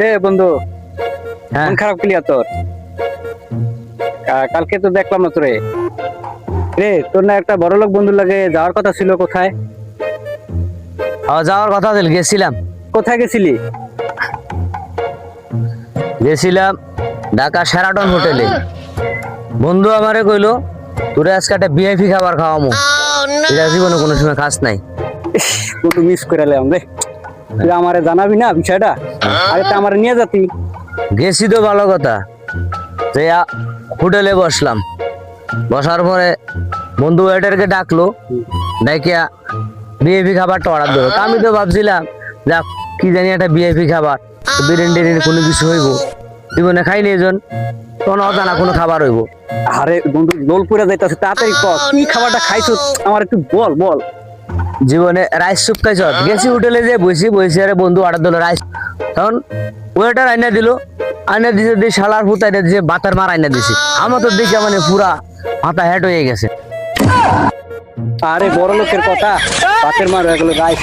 রে বন্ধু হ্যাঁ। মন খারাপ ক্লিয়ার তোর। কালকে তো দেখলাম না তোরে। রে তোর না একটা বড় লোক বন্ধু লাগে যাওয়ার কথা ছিল কোথায়? যাওয়ার কথা ছিল গেছিলাম। কোথায় গেছিলি? গেছিলাম ঢাকা সেরাটন হোটেলে বন্ধু আমারে কইলো তোরে আজকে একটা বিআইপি খাবার খাওয়ামু। এটা জীবনে কোনো সময় খাস নাই। ইস, মিস করে রে। তুই আমারে জানাবি না বিষয়টা? আরে তো আমারে নিয়ে যাতি গেছি তো ভালো কথা। যে হোটেলে বসলাম। বসার পরে বন্ধু ওয়েটারকে ডাকলো ডাকিয়া বিএপি খাবারটা অর্ডার দিল। তা আমি তো ভাবছিলাম যাক কি জানি একটা বিএপি খাবার বিরিয়ানি টিরিয়ানি কোনো কিছু হইব। জীবনে খাইনি এজন কোনো অজানা কোনো খাবার হইব। আরে বন্ধু দোল পুরে যাইতাছে তাড়াতাড়ি কি খাবারটা খাইছো? আমার একটু বল বল। জীবনে রাইস স্যুপ খাইছ? গেছি হোটেলে যে বসি বসে আরে বন্ধু অর্ডার দিল রাইস। তখন ওয়েটার আইনা দিল। আইনা দিছে দিয়ে শালার ফুত আইনা দিছে, বাতার মার আইনা দিছে। আমার তো দেখে মানে পুরা মাথা হেট হয়ে গেছে। আরে বড় লোকের কথা, বাতের মার হয়ে গেল গাইস